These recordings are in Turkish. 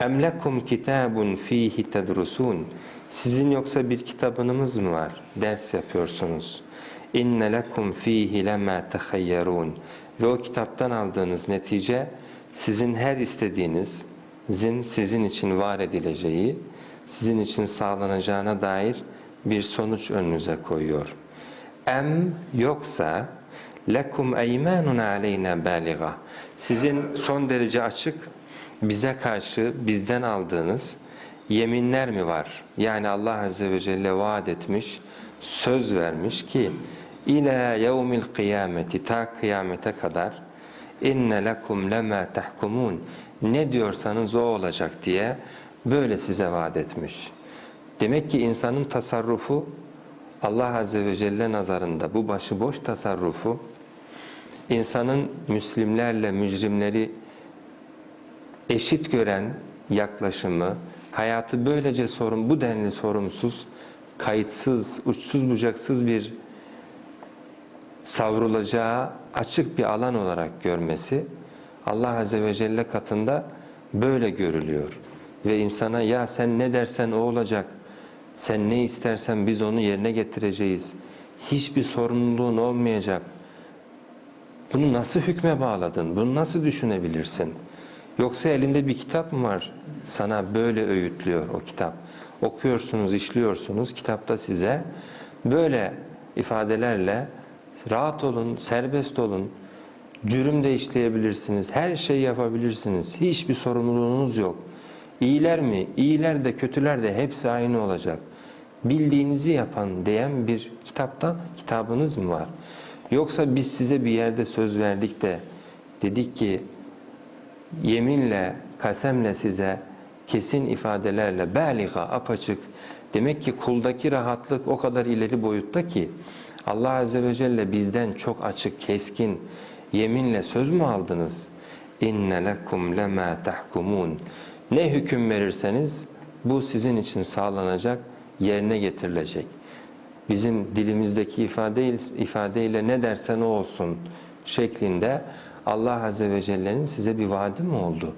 Em lekum kitabun fihi tedrusun. Sizin yoksa bir kitabınız mı var? Ders yapıyorsunuz. İnne lekum fihi lema tehayyerun. Ve o kitaptan aldığınız netice sizin her istediğinizin sizin için var edileceği, sizin için sağlanacağına dair bir sonuç önünüze koyuyor. Em yoksa lekum eymanun aleyna baliga. Sizin son derece açık bize karşı bizden aldığınız yeminler mi var? Yani Allah Azze ve Celle vaat etmiş, söz vermiş ki ila yevmil kıyameti ta kıyamete kadar inne lekum lema tahkumun ne diyorsanız o olacak diye böyle size vaat etmiş. Demek ki insanın tasarrufu Allah Azze ve Celle nazarında bu başıboş tasarrufu insanın Müslimlerle mücrimleri eşit gören yaklaşımı, hayatı böylece sorun, bu denli sorumsuz, kayıtsız, uçsuz bucaksız bir savrulacağı açık bir alan olarak görmesi Allah Azze ve Celle katında böyle görülüyor. Ve insana ya sen ne dersen o olacak, sen ne istersen biz onu yerine getireceğiz, hiçbir sorumluluğun olmayacak. Bunu nasıl hükme bağladın, bunu nasıl düşünebilirsin? Yoksa elinde bir kitap mı var? Sana böyle öğütlüyor o kitap. Okuyorsunuz, işliyorsunuz. Kitapta size böyle ifadelerle rahat olun, serbest olun. Cürüm de işleyebilirsiniz. Her şeyi yapabilirsiniz. Hiçbir sorumluluğunuz yok. İyiler mi? İyiler de kötüler de hepsi aynı olacak. Bildiğinizi yapan diyen bir kitapta kitabınız mı var? Yoksa biz size bir yerde söz verdik de dedik ki yeminle, kasemle size kesin ifadelerle beliga apaçık demek ki kuldaki rahatlık o kadar ileri boyutta ki Allah Azze ve Celle bizden çok açık, keskin yeminle söz mü aldınız? İnne lekum lema tahkumun. Ne hüküm verirseniz bu sizin için sağlanacak, yerine getirilecek. Bizim dilimizdeki ifadeyle, ifadeyle ne dersen o olsun şeklinde Allah Azze ve Celle'nin size bir vaadi mi oldu?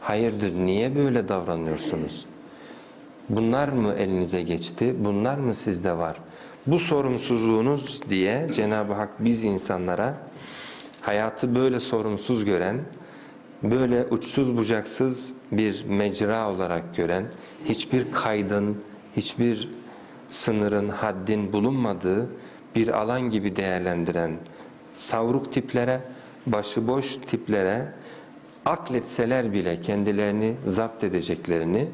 Hayırdır, niye böyle davranıyorsunuz? Bunlar mı elinize geçti? Bunlar mı sizde var? Bu sorumsuzluğunuz diye Cenab-ı Hak biz insanlara hayatı böyle sorumsuz gören, böyle uçsuz bucaksız bir mecra olarak gören, hiçbir kaydın, hiçbir sınırın, haddin bulunmadığı bir alan gibi değerlendiren savruk tiplere, başıboş tiplere akletseler bile kendilerini zapt edeceklerini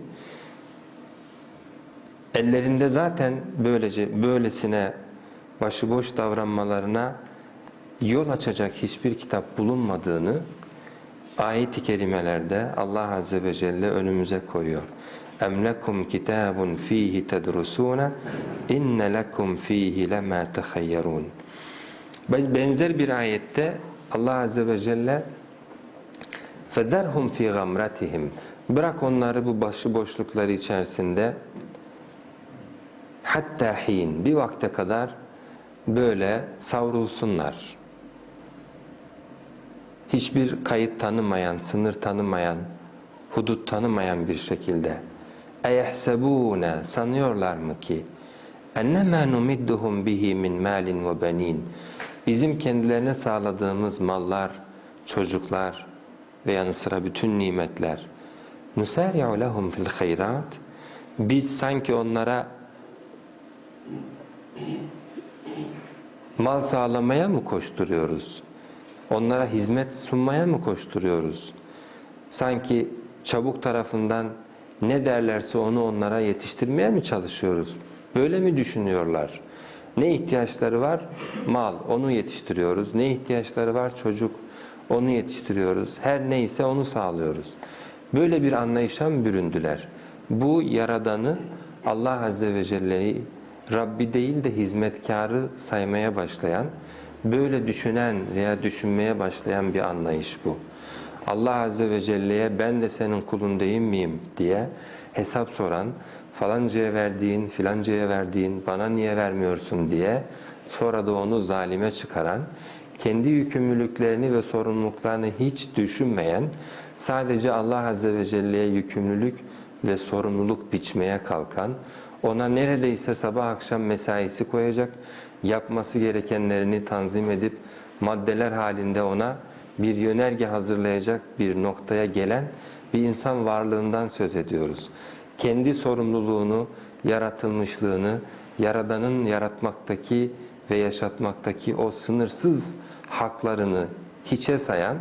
ellerinde zaten böylece böylesine başıboş davranmalarına yol açacak hiçbir kitap bulunmadığını ayet-i kerimelerde Allah Azze ve Celle önümüze koyuyor. اَمْ لَكُمْ كِتَابٌ ف۪يهِ تَدْرُسُونَ اِنَّ لَكُمْ ف۪يهِ لَمَا تَخَيَّرُونَ Benzer bir ayette Allah Azze ve Celle فَذَرْهُمْ ف۪ي غَمْرَتِهِمْ Bırak onları bu başıboşlukları içerisinde hatta hin bir vakte kadar böyle savrulsunlar. Hiçbir kayıt tanımayan, sınır tanımayan, hudut tanımayan bir şekilde. اَيَحْسَبُونَ Sanıyorlar mı ki اَنَّمَا نُمِدُّهُمْ بِهِ مِنْ مَالٍ وَبَن۪ينَ bizim kendilerine sağladığımız mallar, çocuklar ve yanı sıra bütün nimetler nusari'u lehum fil hayrat biz sanki onlara mal sağlamaya mı koşturuyoruz? Onlara hizmet sunmaya mı koşturuyoruz? Sanki çabuk tarafından ne derlerse onu onlara yetiştirmeye mi çalışıyoruz? Böyle mi düşünüyorlar? Ne ihtiyaçları var? Mal, onu yetiştiriyoruz. Ne ihtiyaçları var? Çocuk, onu yetiştiriyoruz. Her neyse onu sağlıyoruz. Böyle bir anlayışa mı büründüler? Bu Yaradan'ı Allah Azze ve Celle'yi Rabbi değil de hizmetkarı saymaya başlayan, böyle düşünen veya düşünmeye başlayan bir anlayış bu. Allah Azze ve Celle'ye ben de senin kulun değil miyim diye hesap soran, falancaya verdiğin, filancaya verdiğin, bana niye vermiyorsun diye sonra da onu zalime çıkaran, kendi yükümlülüklerini ve sorumluluklarını hiç düşünmeyen, sadece Allah Azze ve Celle'ye yükümlülük ve sorumluluk biçmeye kalkan, ona neredeyse sabah akşam mesaisi koyacak, yapması gerekenlerini tanzim edip maddeler halinde ona bir yönerge hazırlayacak bir noktaya gelen bir insan varlığından söz ediyoruz. Kendi sorumluluğunu, yaratılmışlığını, Yaradan'ın yaratmaktaki ve yaşatmaktaki o sınırsız haklarını hiçe sayan,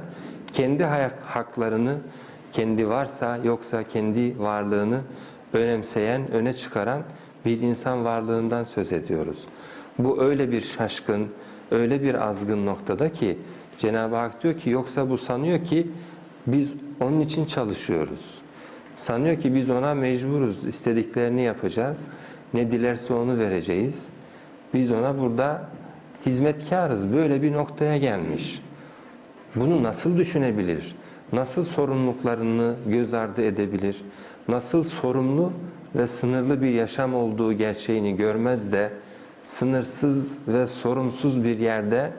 kendi haklarını kendi varsa yoksa kendi varlığını önemseyen, öne çıkaran bir insan varlığından söz ediyoruz. Bu öyle bir şaşkın, öyle bir azgın noktada ki Cenab-ı Hak diyor ki yoksa bu sanıyor ki biz onun için çalışıyoruz. Sanıyor ki biz ona mecburuz, istediklerini yapacağız. Ne dilerse onu vereceğiz. Biz ona burada hizmetkarız. Böyle bir noktaya gelmiş. Bunu nasıl düşünebilir? Nasıl sorumluluklarını göz ardı edebilir? Nasıl sorumlu ve sınırlı bir yaşam olduğu gerçeğini görmez de sınırsız ve sorumsuz bir yerde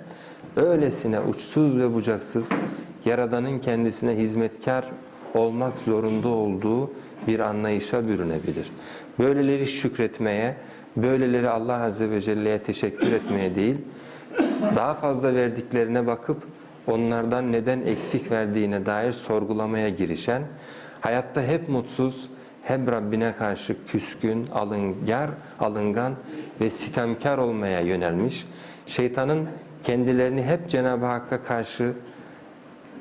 öylesine uçsuz ve bucaksız Yaradan'ın kendisine hizmetkar olmak zorunda olduğu bir anlayışa bürünebilir. Böyleleri şükretmeye, böyleleri Allah Azze ve Celle'ye teşekkür etmeye değil, daha fazla verdiklerine bakıp onlardan neden eksik verdiğine dair sorgulamaya girişen, hayatta hep mutsuz, hem Rabbine karşı küskün, alıngar, alıngan ve sitemkar olmaya yönelmiş, şeytanın kendilerini hep Cenab-ı Hakk'a karşı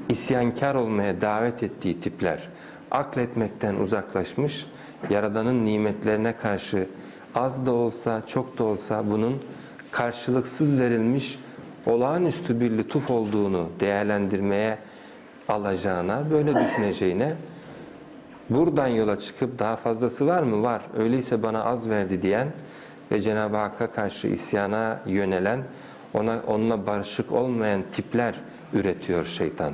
isyankar olmaya davet ettiği tipler akletmekten uzaklaşmış, Yaradan'ın nimetlerine karşı az da olsa çok da olsa bunun karşılıksız verilmiş olağanüstü bir lütuf olduğunu değerlendirmeye alacağına, böyle düşüneceğine buradan yola çıkıp daha fazlası var mı? Var. Öyleyse bana az verdi diyen ve Cenab-ı Hakk'a karşı isyana yönelen, ona onunla barışık olmayan tipler üretiyor şeytan.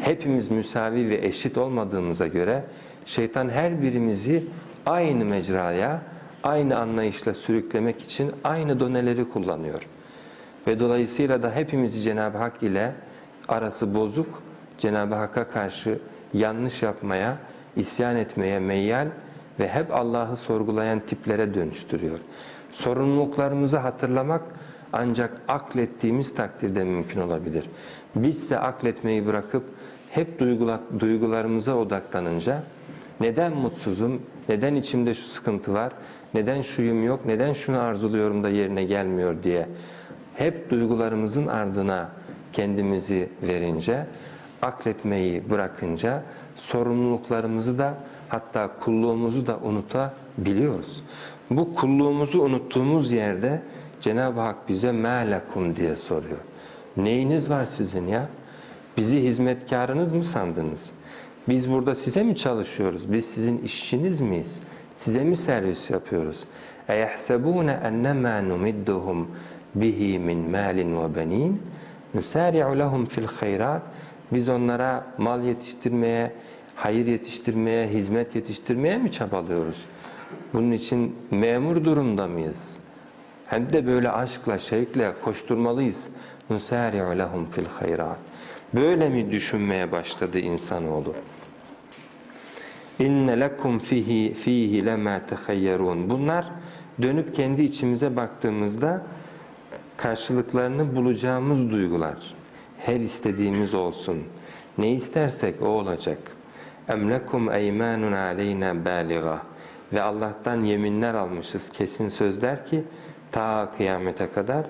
Hepimiz müsavi ve eşit olmadığımıza göre şeytan her birimizi aynı mecraya, aynı anlayışla sürüklemek için aynı doneleri kullanıyor. Ve dolayısıyla da hepimizi Cenab-ı Hak ile arası bozuk, Cenab-ı Hakk'a karşı yanlış yapmaya, isyan etmeye meyyal ve hep Allah'ı sorgulayan tiplere dönüştürüyor. Sorumluluklarımızı hatırlamak ancak aklettiğimiz takdirde mümkün olabilir. Bizse akletmeyi bırakıp hep duygula- duygularımıza odaklanınca neden mutsuzum, neden içimde şu sıkıntı var, neden şuyum yok, neden şunu arzuluyorum da yerine gelmiyor diye hep duygularımızın ardına kendimizi verince, akletmeyi bırakınca sorumluluklarımızı da hatta kulluğumuzu da unutabiliyoruz. Bu kulluğumuzu unuttuğumuz yerde Cenab-ı Hak bize مَا diye soruyor. Neyiniz var sizin ya? Bizi hizmetkarınız mı sandınız? Biz burada size mi çalışıyoruz? Biz sizin işçiniz miyiz? Size mi servis yapıyoruz? اَيَحْسَبُونَ اَنَّمَا نُمِدُّهُمْ bihi min malin ve benin nusari'u lehum fil hayrat biz onlara mal yetiştirmeye, hayır yetiştirmeye, hizmet yetiştirmeye mi çabalıyoruz? Bunun için memur durumda mıyız? Hem de böyle aşkla, şevkle koşturmalıyız. Nusari'u lehum fil hayrat. Böyle mi düşünmeye başladı insanoğlu? İnne lekum fihi fihi lema tehayyerun. Bunlar dönüp kendi içimize baktığımızda karşılıklarını bulacağımız duygular. Her istediğimiz olsun. Ne istersek o olacak. Emlekum eymanun aleyna baliga. Ve Allah'tan yeminler almışız kesin sözler ki ta kıyamete kadar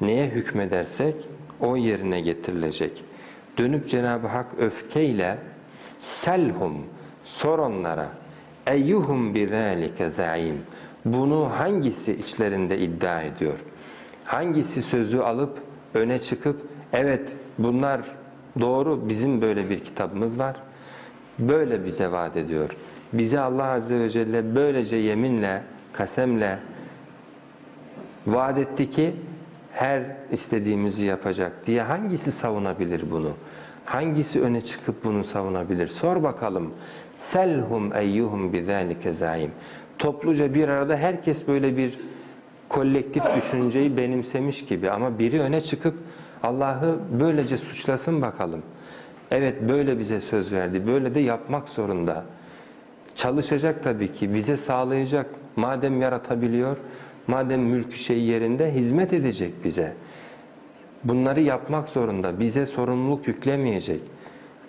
neye hükmedersek o yerine getirilecek. Dönüp Cenab-ı Hak öfkeyle selhum sor onlara eyyuhum bizalike zaim. Bunu hangisi içlerinde iddia ediyor? Hangisi sözü alıp öne çıkıp evet bunlar doğru bizim böyle bir kitabımız var. Böyle bize vaat ediyor. Bize Allah Azze ve Celle böylece yeminle, kasemle vaat etti ki her istediğimizi yapacak diye hangisi savunabilir bunu? Hangisi öne çıkıp bunu savunabilir? Sor bakalım. Selhum eyyuhum bizalike zaim. Topluca bir arada herkes böyle bir kolektif düşünceyi benimsemiş gibi ama biri öne çıkıp Allah'ı böylece suçlasın bakalım. Evet böyle bize söz verdi. Böyle de yapmak zorunda. Çalışacak tabii ki. Bize sağlayacak. Madem yaratabiliyor, madem mülkü şey yerinde hizmet edecek bize. Bunları yapmak zorunda. Bize sorumluluk yüklemeyecek.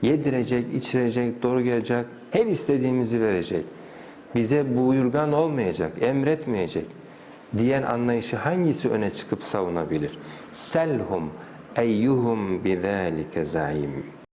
Yedirecek, içirecek, doyuracak, her istediğimizi verecek. Bize buyurgan olmayacak, emretmeyecek diyen anlayışı hangisi öne çıkıp savunabilir? Selhum eyyuhum bizalike zaim.